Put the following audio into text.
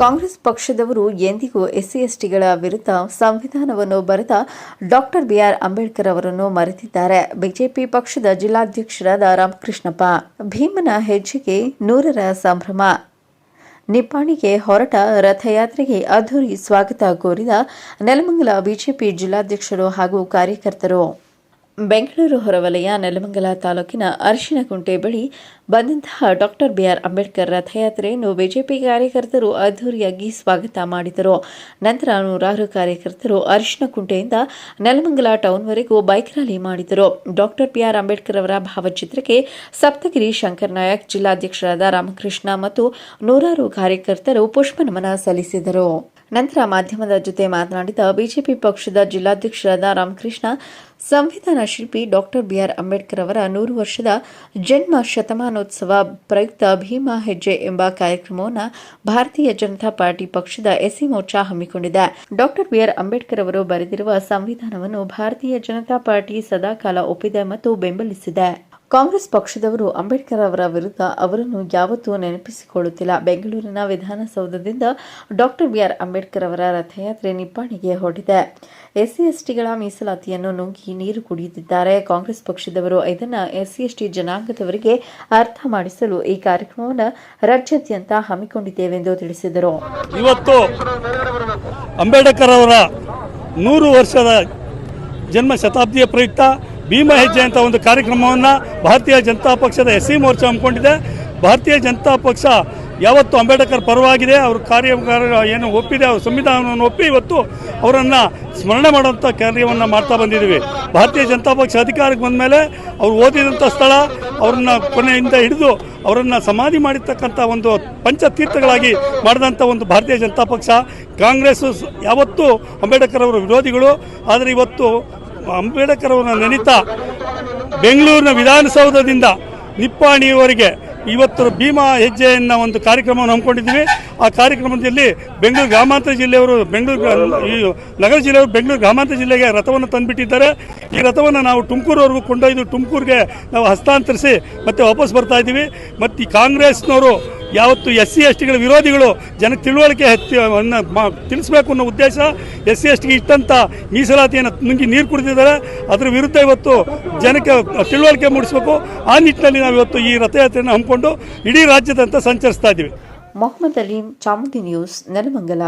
ಕಾಂಗ್ರೆಸ್ ಪಕ್ಷದವರು ಎಂದಿಗೂ ಎಸ್ಸಿ ಎಸ್ಟಿಗಳ ವಿರುದ್ಧ ಸಂವಿಧಾನವನ್ನು ಬರೆದ ಡಾಕ್ಟರ್ ಬಿಆರ್ ಅಂಬೇಡ್ಕರ್ ಅವರನ್ನು ಮರೆತಿದ್ದಾರೆ. ಬಿಜೆಪಿ ಪಕ್ಷದ ಜಿಲ್ಲಾಧ್ಯಕ್ಷರಾದ ರಾಮಕೃಷ್ಣಪ್ಪ. ಭೀಮನ ಹೆಜ್ಜೆಗೆ ನೂರರ ಸಂಭ್ರಮ. ನಿಪ್ಪಾಣಿಗೆ ಹೊರಟ ರಥಯಾತ್ರೆಗೆ ಅದ್ದೂರಿ ಸ್ವಾಗತ ಕೋರಿದ ನೆಲಮಂಗಲ ಬಿಜೆಪಿ ಜಿಲ್ಲಾಧ್ಯಕ್ಷರು ಹಾಗೂ ಕಾರ್ಯಕರ್ತರು. ಬೆಂಗಳೂರು ಹೊರವಲಯ, ನೆಲಮಂಗಲ ತಾಲೂಕಿನ ಅರಿಶಿನಕುಂಟೆ ಬಳಿ ಬಂದಂತಹ ಡಾಕ್ಟರ್ ಬಿಆರ್ ಅಂಬೇಡ್ಕರ್ ರಥಯಾತ್ರೆಯನ್ನು ಬಿಜೆಪಿ ಕಾರ್ಯಕರ್ತರು ಅದ್ದೂರಿಯಾಗಿ ಸ್ವಾಗತ ಮಾಡಿದರು. ನಂತರ ನೂರಾರು ಕಾರ್ಯಕರ್ತರು ಅರಿಶಿನಕುಂಟೆಯಿಂದ ನೆಲಮಂಗಲ ಟೌನ್ವರೆಗೂ ಬೈಕ್ ರ್ಯಾಲಿ ಮಾಡಿದರು. ಡಾಕ್ಟರ್ ಬಿಆರ್ ಅಂಬೇಡ್ಕರ್ ಅವರ ಭಾವಚಿತ್ರಕ್ಕೆ ಸಪ್ತಗಿರಿ ಶಂಕರ್ ನಾಯಕ್, ಜಿಲ್ಲಾಧ್ಯಕ್ಷರಾದ ರಾಮಕೃಷ್ಣ ಮತ್ತು ನೂರಾರು ಕಾರ್ಯಕರ್ತರು ಪುಷ್ಪನಮನ ಸಲ್ಲಿಸಿದರು. ನಂತರ ಮಾಧ್ಯಮದ ಜೊತೆ ಮಾತನಾಡಿದ ಬಿಜೆಪಿ ಪಕ್ಷದ ಜಿಲ್ಲಾಧ್ಯಕ್ಷರಾದ ರಾಮಕೃಷ್ಣ, ಸಂವಿಧಾನ ಶಿಲ್ಪಿ ಡಾಕ್ಟರ್ ಬಿಆರ್ ಅಂಬೇಡ್ಕರ್ ಅವರ ನೂರು ವರ್ಷದ ಜನ್ಮ ಶತಮಾನೋತ್ಸವ ಪ್ರಯುಕ್ತ ಭೀಮಾ ಹೆಜ್ಜೆ ಎಂಬ ಕಾರ್ಯಕ್ರಮವನ್ನು ಭಾರತೀಯ ಜನತಾ ಪಾರ್ಟಿ ಪಕ್ಷದ ಎಸಿ ಮೋರ್ಚಾ ಹಮ್ಮಿಕೊಂಡಿದೆ. ಡಾಕ್ಟರ್ ಬಿಆರ್ ಅಂಬೇಡ್ಕರ್ ಅವರು ಬರೆದಿರುವ ಸಂವಿಧಾನವನ್ನು ಭಾರತೀಯ ಜನತಾ ಪಾರ್ಟಿ ಸದಾಕಾಲ ಒಪ್ಪಿದೆ ಮತ್ತು ಬೆಂಬಲಿಸಿದೆ. ಕಾಂಗ್ರೆಸ್ ಪಕ್ಷದವರು ಅಂಬೇಡ್ಕರ್ ಅವರ ವಿರುದ್ಧ ಅವರನ್ನು ಯಾವತ್ತೂ ನೆನಪಿಸಿಕೊಳ್ಳುತ್ತಿಲ್ಲ. ಬೆಂಗಳೂರಿನ ವಿಧಾನಸೌಧದಿಂದ ಡಾಕ್ಟರ್ ಬಿಆರ್ ಅಂಬೇಡ್ಕರ್ ಅವರ ರಥಯಾತ್ರೆ ನಿಪ್ಪಾಣಿಗೆ ಹೊರಟಿದೆ. ಎಸ್ಸಿ ಎಸ್ಟಿಗಳ ಮೀಸಲಾತಿಯನ್ನು ನುಂಗಿ ನೀರು ಕುಡಿಯುತ್ತಿದ್ದಾರೆ. ಕಾಂಗ್ರೆಸ್ ಪಕ್ಷದವರು ಇದನ್ನು ಎಸ್ಸಿ ಎಸ್ಟಿ ಜನಾಂಗದವರಿಗೆ ಅರ್ಥ ಮಾಡಿಸಲು ಈ ಕಾರ್ಯಕ್ರಮವನ್ನು ರಾಜ್ಯಾದ್ಯಂತ ಹಮ್ಮಿಕೊಂಡಿದ್ದೇವೆಂದು ತಿಳಿಸಿದರು. ಇವತ್ತು ಅಂಬೇಡ್ಕರ್ ಅವರ ನೂರು ವರ್ಷದ ಜನ್ಮ ಶತಾಬ್ದಿಯ ಪ್ರಯುಕ್ತ ಭೀಮ ಹೆಜ್ಜೆ ಅಂತ ಒಂದು ಕಾರ್ಯಕ್ರಮವನ್ನು ಭಾರತೀಯ ಜನತಾ ಪಕ್ಷದ ಎಸ್ ಸಿ ಮೋರ್ಚಾ ಹಮ್ಮಿಕೊಂಡಿದೆ. ಭಾರತೀಯ ಜನತಾ ಪಕ್ಷ ಯಾವತ್ತು ಅಂಬೇಡ್ಕರ್ ಪರವಾಗಿದೆ, ಅವ್ರ ಕಾರ್ಯ ಏನು ಒಪ್ಪಿದೆ, ಅವ್ರ ಸಂವಿಧಾನವನ್ನು ಒಪ್ಪಿ ಇವತ್ತು ಅವರನ್ನು ಸ್ಮರಣೆ ಮಾಡುವಂಥ ಕಾರ್ಯವನ್ನು ಮಾಡ್ತಾ ಬಂದಿದ್ದೀವಿ. ಭಾರತೀಯ ಜನತಾ ಪಕ್ಷ ಅಧಿಕಾರಕ್ಕೆ ಬಂದ ಮೇಲೆ ಅವ್ರು ಓದಿದಂಥ ಸ್ಥಳ, ಅವ್ರನ್ನ ಕೊನೆಯಿಂದ ಹಿಡಿದು ಅವರನ್ನು ಸಮಾಧಿ ಮಾಡಿರ್ತಕ್ಕಂಥ ಒಂದು ಪಂಚತೀರ್ಥಗಳಾಗಿ ಮಾಡಿದಂಥ ಒಂದು ಭಾರತೀಯ ಜನತಾ ಪಕ್ಷ. ಕಾಂಗ್ರೆಸ್ ಯಾವತ್ತೂ ಅಂಬೇಡ್ಕರ್ ಅವರ ವಿರೋಧಿಗಳು, ಆದರೆ ಇವತ್ತು ಅಂಬೇಡ್ಕರ್ ನೆನೀತಾ ಬೆಂಗಳೂರಿನ ವಿಧಾನಸೌಧದಿಂದ ನಿಪ್ಪಾಣಿಯವರೆಗೆ ಇವತ್ತು ಭೀಮಾ ಹೆಜ್ಜೆಯನ್ನ ಒಂದು ಕಾರ್ಯಕ್ರಮವನ್ನು ಹಮ್ಮಿಕೊಂಡಿದ್ದೀವಿ. ಆ ಕಾರ್ಯಕ್ರಮದಲ್ಲಿ ಬೆಂಗಳೂರು ಗ್ರಾಮಾಂತರ ಜಿಲ್ಲೆಯವರು ಬೆಂಗಳೂರು ಈ ನಗರ ಜಿಲ್ಲೆಯವರು ಬೆಂಗಳೂರು ಗ್ರಾಮಾಂತರ ಜಿಲ್ಲೆಗೆ ರಥವನ್ನು ತಂದುಬಿಟ್ಟಿದ್ದಾರೆ. ಈ ರಥವನ್ನು ನಾವು ತುಮಕೂರವರೆಗೂ ಕೊಂಡೊಯ್ದು ತುಮಕೂರಿಗೆ ನಾವು ಹಸ್ತಾಂತರಿಸಿ ಮತ್ತೆ ವಾಪಸ್ ಬರ್ತಾ ಇದ್ದೀವಿ. ಮತ್ತು ಈ ಕಾಂಗ್ರೆಸ್ನವರು ಯಾವತ್ತು ಎಸ್ ಸಿ ಎಸ್ ಟಿಗಳ ವಿರೋಧಿಗಳು ಜನಕ್ಕೆ ತಿಳುವಳಿಕೆ ತಿಳಿಸ್ಬೇಕು ಅನ್ನೋ ಉದ್ದೇಶ ಎಸ್ ಸಿ ಎಸ್ ಟಿಗೆ ಇಟ್ಟಂಥ ಮೀಸಲಾತಿಯನ್ನು ನುಂಗಿ ನೀರು ಕುಡಿದಿದ್ದಾರೆ. ಅದರ ವಿರುದ್ಧ ಇವತ್ತು ಜನಕ್ಕೆ ತಿಳುವಳಿಕೆ ಮೂಡಿಸಬೇಕು. ಆ ನಿಟ್ಟಿನಲ್ಲಿ ನಾವು ಇವತ್ತು ಈ ರಥಯಾತ್ರೆಯನ್ನು ಹಮ್ಮಿಕೊಂಡು ಇಡೀ ರಾಜ್ಯದಂತ ಸಂಚರಿಸ್ತಾ ಇದ್ದೀವಿ. ಮೊಹಮ್ಮದ್ ಅಲೀಂ ಚಾಮುದಿ ನ್ಯೂಸ್ ನೆಲಮಂಗಲ.